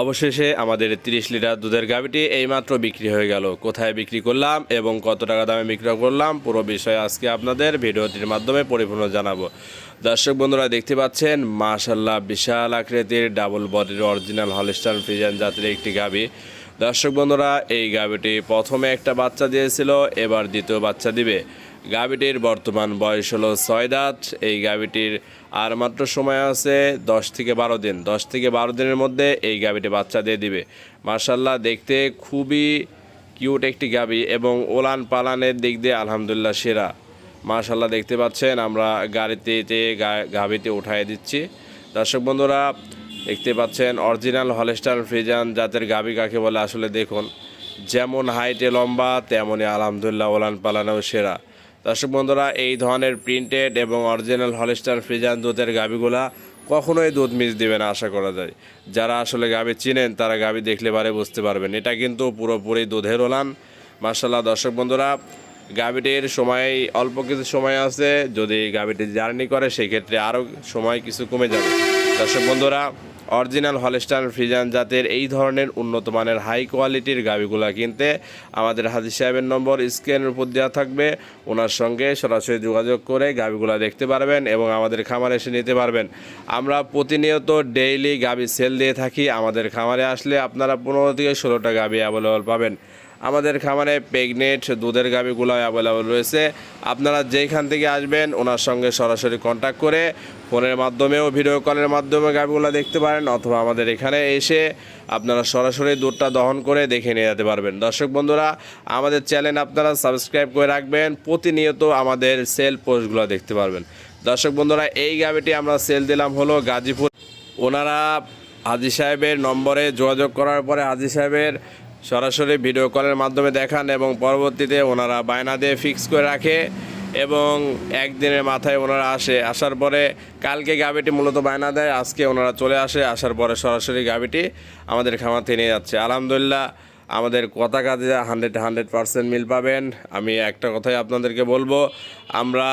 অবশেষে আমাদের তিরিশ লিটার দুধের গাভিটি এইমাত্র বিক্রি হয়ে গেল। কোথায় বিক্রি করলাম এবং কত টাকা দামে বিক্রি করলাম পুরো বিষয়ে আজকে আপনাদের ভিডিওটির মাধ্যমে পরিপূর্ণ জানাব। দর্শক বন্ধুরা, দেখতে পাচ্ছেন মাশাল্লাহ বিশাল আকৃতির ডাবল বডির অরিজিনাল হলস্টার ফ্রিজান জাতির একটি গাভি। দর্শক বন্ধুরা, এই গাভিটি প্রথমে একটা বাচ্চা দিয়েছিল, এবার দ্বিতীয় বাচ্চা দিবে। গাভিটির বর্তমান বয়স হলো ছয় দাঁত। এই গাভিটির আর মাত্র সময় আছে দশ থেকে বারো দিন। দশ থেকে বারো দিনের মধ্যে এই গাভিটি বাচ্চা দিয়ে দিবে। মার্শাল্লাহ দেখতে খুবই কিউট একটি গাভি এবং ওলান পালানের দিক দিয়ে আলহামদুলিল্লাহ সেরা। মার্শাল্লাহ দেখতে পাচ্ছেন আমরা গাড়িতে গাভিতে উঠাই দিচ্ছি। দর্শক বন্ধুরা দেখতে পাচ্ছেন, অরিজিনাল হলেস্টার ফ্রিজান জাতের গাবি কাকে বলে আসলে দেখুন। যেমন হাইটে লম্বা তেমনই আলহামদুলিল্লাহ ওলান পালানো সেরা। দর্শক বন্ধুরা, এই ধরনের প্রিন্টেড এবং অরিজিনাল হলিস্টার ফ্রিজান দুধের গাভিগুলা কখনোই দুধ মিস দেবে না, আশা করা যায়। যারা আসলে গাভি চিনেন, তারা গাবি দেখলে পারে বুঝতে পারবেন। এটা কিন্তু পুরোপুরি দুধের ওলান। মার্শাল্লাহ দর্শক বন্ধুরা, গাভিটির সময় অল্প কিছু সময় আছে। যদি গাভিটি জার্নি করে, সেক্ষেত্রে আরও সময় কিছু কমে যাবে। দর্শক বন্ধুরা অরিজিনাল হলিস্টান ফ্রিজান জাতের এই ধরনের উন্নত মানের হাই কোয়ালিটির গাভিগুলা কিনতে আমাদের হাজি সাহেবের নম্বর স্ক্রিনের উপর দেওয়া থাকবে। ওনার সঙ্গে সরাসরি যোগাযোগ করে গাভিগুলা দেখতে পারবেন এবং আমাদের খামারে এসে নিতে পারবেন। আমরা প্রতিনিয়ত ডেইলি গাভি সেল দিয়ে থাকি। আমাদের খামারে আসলে আপনারা পনেরো থেকে ষোলোটা গাভি অ্যাভেলেবল পাবেন। আমাদের খামারে প্রেগনেন্ট দুধের গাভিগুলো অ্যাভেলেবল রয়েছে। আপনারা যেখান থেকে আসবেন, ওনার সঙ্গে সরাসরি কন্ট্যাক্ট করে ফোনের মাধ্যমেও ভিডিও কলের মাধ্যমে গাভিগুলো দেখতে পারেন, অথবা আমাদের এখানে এসে আপনারা সরাসরি দুধটা দহন করে দেখে নিয়ে যেতে পারবেন। দর্শক বন্ধুরা, আমাদের চ্যানেল আপনারা সাবস্ক্রাইব করে রাখবেন, প্রতিনিয়ত আমাদের সেল পোস্টগুলো দেখতে পারবেন। দর্শক বন্ধুরা, এই গাভিটি আমরা সেল দিলাম হলো গাজীপুর। ওনারা হাজি সাহেবের নম্বরে যোগাযোগ করার পরে হাজি সাহেবের সরাসরি ভিডিও কলের মাধ্যমে দেখান এবং পরবর্তীতে ওনারা বায়না দিয়ে ফিক্স করে রাখে এবং একদিনের মাথায় ওনারা আসে। আসার পরে কালকে গাবিটি মূলত বায়না দেয়, আজকে ওনারা চলে আসে, আসার পরে সরাসরি গাবিটি আমাদের থেকে নিয়ে যাচ্ছে। আলহামদুলিল্লাহ, আমাদের কথা কাজে হান্ড্রেড হান্ড্রেড পারসেন্ট মিল পাবেন। আমি একটা কথাই আপনাদেরকে বলব, আমরা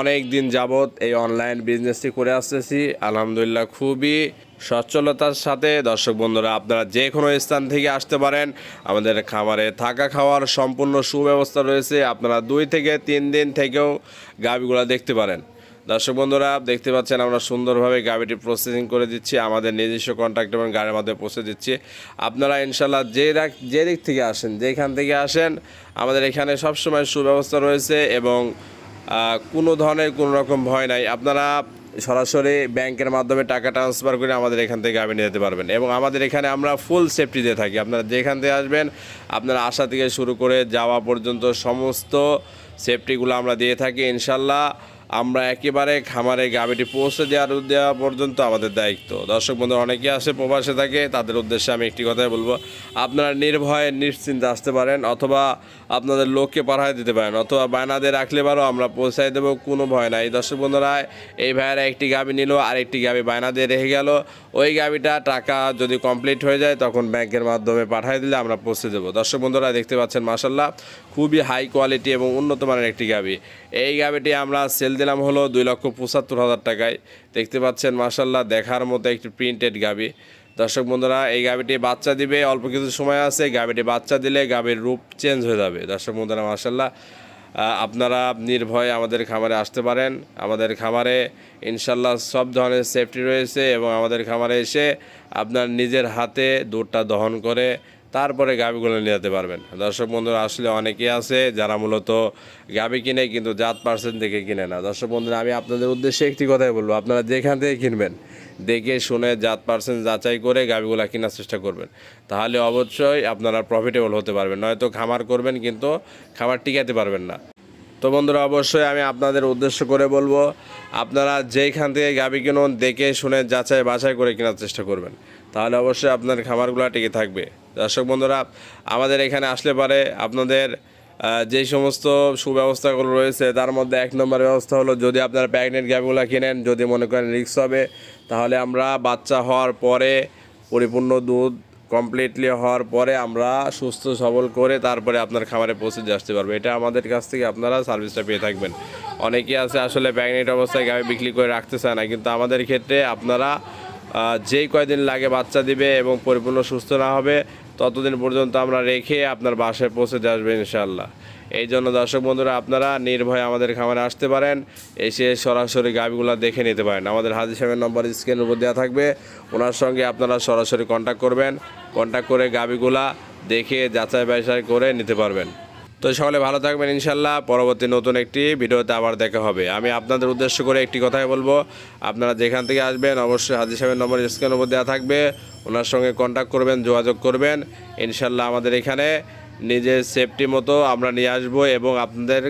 অনেক দিন যাবৎ এই অনলাইন বিজনেসটি করে আসতেছি। আলহামদুলিল্লাহ, খুবই সচ্ছলতার সাথে। দর্শক বন্ধুরা, আপনারা যে কোনো স্থান থেকে আসতে পারেন। আমাদের খামারে থাকা খাওয়ার সম্পূর্ণ সুব্যবস্থা রয়েছে। আপনারা দুই থেকে তিন দিন থেকেও গাভিগুলো দেখতে পারেন। দর্শক বন্ধুরা, দেখতে পাচ্ছেন আমরা সুন্দরভাবে গাড়িটি প্রসেসিং করে দিচ্ছি। আমাদের নিজস্ব কন্ট্যাক্ট এবং গাড়ির মাধ্যমে পৌঁছে দিচ্ছি। আপনারা ইনশাল্লাহ যে যে দিক থেকে আসেন, যেখান থেকে আসেন, আমাদের এখানে সবসময় সুব্যবস্থা রয়েছে এবং কোনো ধরনের কোনো রকম ভয় নাই। আপনারা সরাসরি ব্যাংকের মাধ্যমে টাকা ট্রান্সফার করে আমাদের এখান থেকে আপনি যেতে পারবেন। এবং আমাদের এখানে আমরা ফুল সেফটি দিয়ে থাকি। আপনারা যেখান থেকে আসবেন, আপনারা আসা থেকে শুরু করে যাওয়া পর্যন্ত সমস্ত সেফটিগুলো আমরা দিয়ে থাকি, ইনশাল্লাহ। আমরা একেবারে খামারে গাবিটি পৌঁছে দেওয়ার দেওয়া পর্যন্ত আমাদের দায়িত্ব। দর্শক বন্ধু অনেকে আসে প্রবাসে থাকে, তাদের উদ্দেশ্যে আমি একটি কথাই বলব। আপনারা নির্ভয়ে নিশ্চিন্তে আসতে পারেন অথবা আপনাদের লোককে পাঠায় দিতে পারেন, অথবা বায়নাতে রাখলে পারো, আমরা পৌঁছায় দেবো, কোনো ভয় নাই। দর্শক বন্ধুরা, এই ভাইয়েরা একটি গাবি নিল আর একটি গাবি বায়না দিয়ে রেখে গেল। ওই গাবিটা টাকা যদি কমপ্লিট হয়ে যায়, তখন ব্যাংকের মাধ্যমে পাঠিয়ে দিলে আমরা পৌঁছে দেবো। দর্শক বন্ধুরা, দেখতে পাচ্ছেন মাসাল্লাহ খুবই হাই কোয়ালিটি এবং উন্নত মানের একটি গাবি। এই গাবিটি আমরা সেল দিলাম হলো দুই লক্ষ পঁচাত্তর হাজার টাকায়। দেখতে পাচ্ছেন মাসাল্লাহ দেখার মতো একটি প্রিন্টেড গাবি। দর্শক বন্ধুরা, এই গাবিটি বাচ্চা দিবে, অল্প কিছু সময় আছে, গাবিটি বাচ্চা দিলে গাবির রূপ চেঞ্জ হয়ে যাবে। দর্শক বন্ধুরা মাসাল্লাহ আপনারা নির্ভয়ে আমাদের খামারে আসতে পারেন। আমাদের খামারে ইনশাল্লাহ সব ধরনের সেফটি রয়েছে এবং আমাদের খামারে এসে আপনার নিজের হাতে দুধটা দহন করে তারপরে গাভিগুলো নিয়ে যেতে পারবেন। দর্শক বন্ধুরা, আসলে অনেকেই আছে যারা মূলত গাভি কিনে কিন্তু জাত পার্সেন্ট দেখে কিনে না। দর্শক বন্ধুরা, আমি আপনাদের উদ্দেশ্যে একটি কথাই বলব, আপনারা যেখান থেকে কিনবেন, দেখে শুনে জাত পার্সেন্ট যাচাই করে গাভিগুলো কেনার চেষ্টা করবেন। তাহলে অবশ্যই আপনারা প্রফিটেবল হতে পারবেন, নয়তো খামার করবেন কিন্তু খামার টিকাতে পারবেন না। তো বন্ধুরা, অবশ্যই আমি আপনাদের উদ্দেশ্য করে বলব, আপনারা যেইখান থেকে গাভি কিনুন, দেখে শুনে যাচাই বাছাই করে কেনার চেষ্টা করবেন। তাহলে অবশ্যই আপনার খামারগুলো টিকে থাকবে। দর্শক বন্ধুরা, আমাদের এখানে আসলে পারে আপনাদের যেই সমস্ত সুব্যবস্থাগুলো রয়েছে, তার মধ্যে এক নম্বর ব্যবস্থা হলো যদি আপনারা প্যাগনেট গাভিগুলো কিনেন, যদি মনে করেন রিক্স হবে, তাহলে আমরা বাচ্চা হওয়ার পরে, পরিপূর্ণ দুধ কমপ্লিটলি হওয়ার পরে আমরা সুস্থ সবল করে তারপরে আপনার খামারে পৌঁছে আসতে পারব। এটা আমাদের কাছ থেকে আপনারা সার্ভিসটা পেয়ে থাকবেন। অনেকেই আছে আসলে প্যাগনেট অবস্থায় গাড়ি বিক্রি করে রাখতে চায় না, কিন্তু আমাদের ক্ষেত্রে আপনারা যেই কয়দিন লাগে বাচ্চা দিবে এবং পরিপূর্ণ সুস্থ না হবে, ততদিন পর্যন্ত আমরা রেখে আপনার বাসায় পৌঁছে আসবে ইনশাল্লাহ এই জন্য দর্শক বন্ধুরা, আপনারা নির্ভয়ে আমাদের খামারে আসতে পারেন, এসে সরাসরি গাভিগুলো দেখে নিতে পারেন। আমাদের হাজির সাহেবের নম্বর স্ক্রিনের উপর দেওয়া থাকবে, ওনার সঙ্গে আপনারা সরাসরি কন্ট্যাক্ট করবেন কন্ট্যাক্ট করে গাভিগুলা দেখে যাচাই বাছাই করে নিতে পারবেন। তো সকলে ভালো থাকবেন ইনশাল্লাহ পরবর্তী নতুন একটি ভিডিওতে আবার দেখা হবে। আমি আপনাদের উদ্দেশ্য করে একটি কথাই বলব। আপনারা যেখান থেকে আসবেন, অবশ্যই হাজির সাহেবের নম্বর স্ক্রিনের উপর দেওয়া থাকবে। ওনার সঙ্গে কন্ট্যাক্ট করবেন, যোগাযোগ করবেন। ইনশাল্লাহ আমাদের এখানে নিজের সেফটি মতো আমরা নিয়ে আসব এবং আপনাদের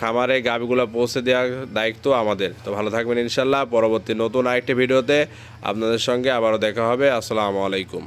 খামারে গাভিগুলো পৌঁছে দেওয়ার দায়িত্ব আমাদের। তো ভালো থাকবেন ইনশাল্লাহ পরবর্তী নতুন আরেকটি ভিডিওতে আপনাদের সঙ্গে আবারও দেখা হবে। আসসালামু আলাইকুম।